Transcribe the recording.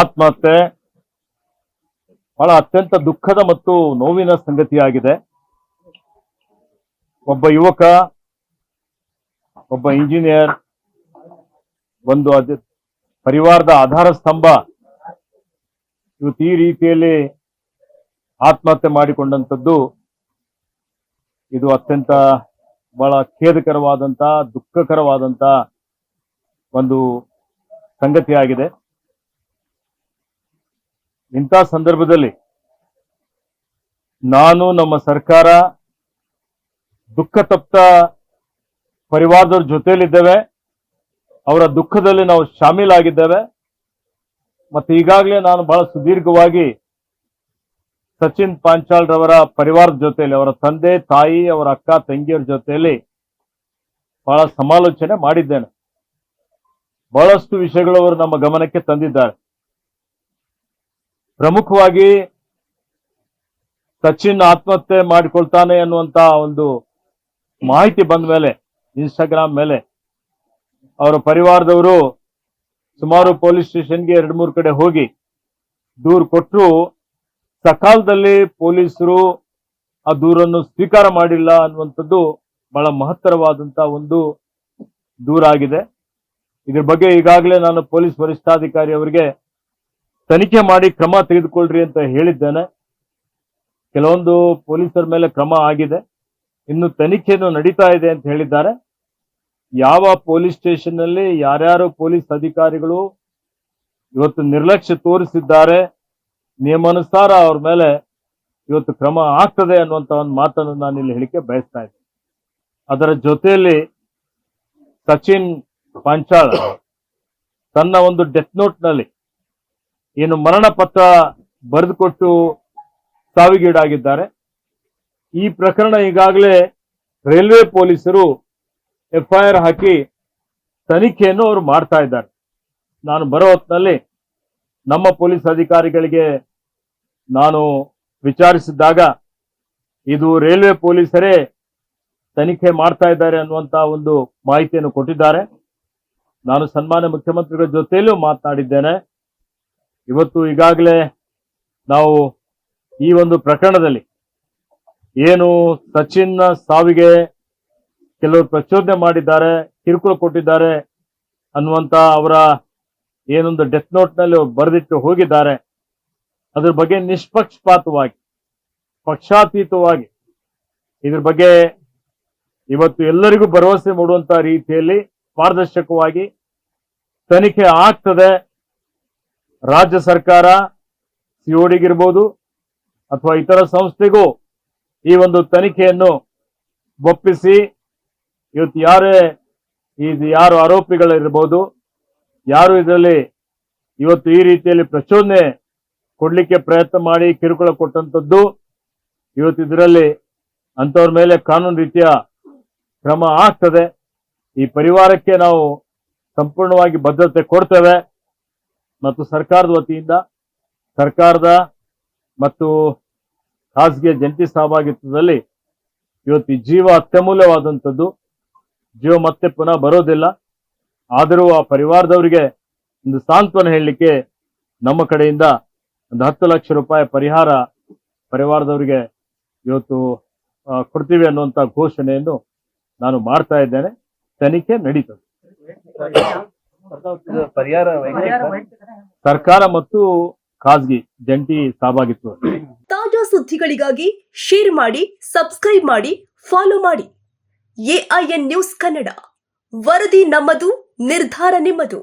ಆತ್ಮಹತ್ಯೆ ಬಹಳ ಅತ್ಯಂತ ದುಃಖದ ಮತ್ತು ನೋವಿನ ಸಂಗತಿಯಾಗಿದೆ. ಒಬ್ಬ ಯುವಕ, ಒಬ್ಬ ಇಂಜಿನಿಯರ್ ಒಂದು ಅದ ಪರಿವಾರದ ಆಧಾರ ಸ್ತಂಭ ಇವತ್ತು ಈ ರೀತಿಯಲ್ಲಿ ಆತ್ಮಹತ್ಯೆ ಮಾಡಿಕೊಂಡಂಥದ್ದು ಇದು ಅತ್ಯಂತ ಬಹಳ ಖೇದಕರವಾದಂತಹ ದುಃಖಕರವಾದಂತಹ ಒಂದು ಸಂಗತಿಯಾಗಿದೆ. ಇಂಥ ಸಂದರ್ಭದಲ್ಲಿ ನಾನು ನಮ್ಮ ಸರ್ಕಾರ ದುಃಖ ತಪ್ತ ಪರಿವಾರದವ್ರ ಜೊತೆಯಲ್ಲಿದ್ದೇವೆ. ಅವರ ದುಃಖದಲ್ಲಿ ನಾವು ಶಾಮೀಲಾಗಿದ್ದೇವೆ. ಮತ್ತು ಈಗಾಗಲೇ ನಾನು ಬಹಳ ಸುದೀರ್ಘವಾಗಿ ಸಚಿನ್ ಪಾಂಚಾಳ್ ರವರ ಪರಿವಾರದ ಜೊತೆಯಲ್ಲಿ, ಅವರ ತಂದೆ, ತಾಯಿ, ಅವರ ಅಕ್ಕ ತಂಗಿಯರ ಜೊತೆಯಲ್ಲಿ ಬಹಳ ಸಮಾಲೋಚನೆ ಮಾಡಿದ್ದೇನೆ. ಬಹಳಷ್ಟು ವಿಷಯಗಳು ಅವರು ನಮ್ಮ ಗಮನಕ್ಕೆ ತಂದಿದ್ದಾರೆ. ಪ್ರಮುಖವಾಗಿ ಸಚಿನ್ ಆತ್ಮಹತ್ಯೆ ಮಾಡಿಕೊಳ್ತಾನೆ ಅನ್ನುವಂತ ಒಂದು ಮಾಹಿತಿ ಬಂದ ಮೇಲೆ ಇನ್ಸ್ಟಾಗ್ರಾಮ್ ಮೇಲೆ, ಅವರ ಪರಿವಾರದವರು ಸುಮಾರು ಪೊಲೀಸ್ ಸ್ಟೇಷನ್ಗೆ ಎರಡು ಮೂರು ಕಡೆ ಹೋಗಿ ದೂರು ಕೊಟ್ಟರು ಸಕಾಲದಲ್ಲಿ ಪೊಲೀಸರು ಆ ದೂರನ್ನು ಸ್ವೀಕಾರ ಮಾಡಿಲ್ಲ ಅನ್ನುವಂಥದ್ದು ಬಹಳ ಮಹತ್ತರವಾದಂತ ಒಂದು ದೂರ ಆಗಿದೆ ಇದ್ರ ಬಗ್ಗೆ ಈಗಾಗಲೇ ನಾನು ಪೊಲೀಸ್ ವರಿಷ್ಠಾಧಿಕಾರಿ ಅವರಿಗೆ ತನಿಖೆ ಮಾಡಿ ಕ್ರಮ ತೆಗೆದುಕೊಳ್ಳ್ರಿ ಅಂತ ಹೇಳಿದ್ದೇನೆ. ಕೆಲವೊಂದು ಪೊಲೀಸರ ಮೇಲೆ ಕ್ರಮ ಆಗಿದೆ. ಇನ್ನು ತನಿಖೆಯನ್ನು ನಡೀತಾ ಇದೆ ಅಂತ ಹೇಳಿದ್ದಾರೆ. ಯಾವ ಪೊಲೀಸ್ ಸ್ಟೇಷನ್ನಲ್ಲಿ ಯಾರ್ಯಾರು ಪೊಲೀಸ್ ಅಧಿಕಾರಿಗಳು ಇವತ್ತು ನಿರ್ಲಕ್ಷ್ಯ ತೋರಿಸಿದ್ದಾರೆ, ನಿಯಮಾನುಸಾರ ಅವ್ರ ಮೇಲೆ ಇವತ್ತು ಕ್ರಮ ಆಗ್ತದೆ ಅನ್ನುವಂತ ಒಂದು ಮಾತನ್ನು ನಾನು ಇಲ್ಲಿ ಹೇಳಿಕೆ ಬಯಸ್ತಾ ಇದ್ದೀನಿ. ಅದರ ಜೊತೆಯಲ್ಲಿ ಸಚಿನ್ ಪಾಂಚಾಳ್ ತನ್ನ ಒಂದು ಡೆತ್ ನೋಟ್ನಲ್ಲಿ ಏನು ಮರಣ ಪತ್ರ ಬರೆದುಕೊಟ್ಟು ಸಾವಿಗೀಡಾಗಿದ್ದಾರೆ. ಈ ಪ್ರಕರಣ ಈಗಾಗಲೇ ರೈಲ್ವೆ ಪೊಲೀಸರು ಎಫ್ಐಆರ್ ಹಾಕಿ ತನಿಖೆಯನ್ನು ಅವರು ಮಾಡ್ತಾ ಇದ್ದಾರೆ. ನಾನು ಬರೋ ಹೊತ್ತಿನಲ್ಲಿ ನಮ್ಮ ಪೊಲೀಸ್ ಅಧಿಕಾರಿಗಳಿಗೆ ನಾನು ವಿಚಾರಿಸಿದ್ದಾಗ ಇದು ರೈಲ್ವೆ ಪೊಲೀಸರೇ ತನಿಖೆ ಮಾಡ್ತಾ ಇದ್ದಾರೆ ಅನ್ನುವಂತ ಒಂದು ಮಾಹಿತಿಯನ್ನು ಕೊಟ್ಟಿದ್ದಾರೆ. ನಾನು ಸನ್ಮಾನ್ಯ ಮುಖ್ಯಮಂತ್ರಿಗಳ ಜೊತೆಯಲ್ಲೂ ಮಾತನಾಡಿದ್ದೇನೆ. ಇವತ್ತು ಈಗಾಗಲೇ ನಾವು ಈ ಒಂದು ಪ್ರಕರಣದಲ್ಲಿ ಏನು ಸಚಿನ್ ಸಾವಿಗೆ ಕೆಲವರು ಪ್ರಚೋದನೆ ಮಾಡಿದ್ದಾರೆ, ಕಿರುಕುಳ ಕೊಟ್ಟಿದ್ದಾರೆ ಅನ್ನುವಂತ ಅವರ ಏನೊಂದು ಡೆತ್ ನೋಟ್ನಲ್ಲಿ ಬರೆದಿಟ್ಟು ಹೋಗಿದ್ದಾರೆ. ಅದ್ರ ಬಗ್ಗೆ ನಿಷ್ಪಕ್ಷಪಾತವಾಗಿ, ಪಕ್ಷಾತೀತವಾಗಿ ಇದ್ರ ಬಗ್ಗೆ ಇವತ್ತು ಎಲ್ಲರಿಗೂ ಭರವಸೆ ಮೂಡುವಂತ ರೀತಿಯಲ್ಲಿ ಪಾರದರ್ಶಕವಾಗಿ ತನಿಖೆ ಆಗ್ತದೆ. ರಾಜ್ಯ ಸರ್ಕಾರ ಸಿಒಡಿಗಿರ್ಬೋದು ಅಥವಾ ಇತರ ಸಂಸ್ಥೆಗೂ ಈ ಒಂದು ತನಿಖೆಯನ್ನು ಒಪ್ಪಿಸಿ, ಇವತ್ತು ಯಾರೇ ಇದು ಯಾರು ಆರೋಪಿಗಳಿರ್ಬೋದು, ಯಾರು ಇದರಲ್ಲಿ ಇವತ್ತು ಈ ರೀತಿಯಲ್ಲಿ ಪ್ರಚೋದನೆ ಕೊಡಲಿಕ್ಕೆ ಪ್ರಯತ್ನ ಮಾಡಿ ಕಿರುಕುಳ ಕೊಟ್ಟಂಥದ್ದು, ಇವತ್ತು ಇದರಲ್ಲಿ ಅಂಥವ್ರ ಮೇಲೆ ಕಾನೂನು ರೀತಿಯ ಕ್ರಮ ಆಗ್ತದೆ. ಈ ಪರಿವಾರಕ್ಕೆ ನಾವು ಸಂಪೂರ್ಣವಾಗಿ ಭದ್ರತೆ ಕೊಡ್ತೇವೆ. ಮತ್ತು ಸರ್ಕಾರದ ವತಿಯಿಂದ ಸರ್ಕಾರದ ಮತ್ತು ಖಾಸಗಿ ಜಂಟಿ ಸಹಭಾಗಿತ್ವದಲ್ಲಿ ಇವತ್ತು ಜೀವ ಅತ್ಯಮೂಲ್ಯವಾದಂಥದ್ದು. ಜೀವ ಮತ್ತೆ ಪುನಃ ಬರೋದಿಲ್ಲ. ಆದರೂ ಆ ಪರಿವಾರದವರಿಗೆ ಒಂದು ಸಾಂತ್ವನ ಹೇಳಲಿಕ್ಕೆ ನಮ್ಮ ಕಡೆಯಿಂದ ಒಂದು ಹತ್ತು ಲಕ್ಷ ರೂಪಾಯಿ ಪರಿಹಾರ ಪರಿವಾರದವರಿಗೆ ಇವತ್ತು ಕೊಡ್ತೀವಿ ಅನ್ನುವಂತ ಘೋಷಣೆಯನ್ನು ನಾನು ಮಾಡ್ತಾ ಇದ್ದೇನೆ. ತನಿಖೆ ನಡೀತದೆ. ಪರಿಹಾರ ಸರ್ಕಾರ ಮತ್ತು ಖಾಸಗಿ ಜಂಟಿ ಸಹಭಾಗಿತ್ವ ತಾಜಾ ಸುದ್ದಿಗಳಿಗಾಗಿ ಶೇರ್ ಮಾಡಿ ಸಬ್ಸ್ಕ್ರೈಬ್ ಮಾಡಿ ಫಾಲೋ ಮಾಡಿ. ಎಐಎನ್ ನ್ಯೂಸ್ ಕನ್ನಡ ವರದಿ ನಮ್ಮದು, ನಿರ್ಧಾರ ನಿಮ್ಮದು.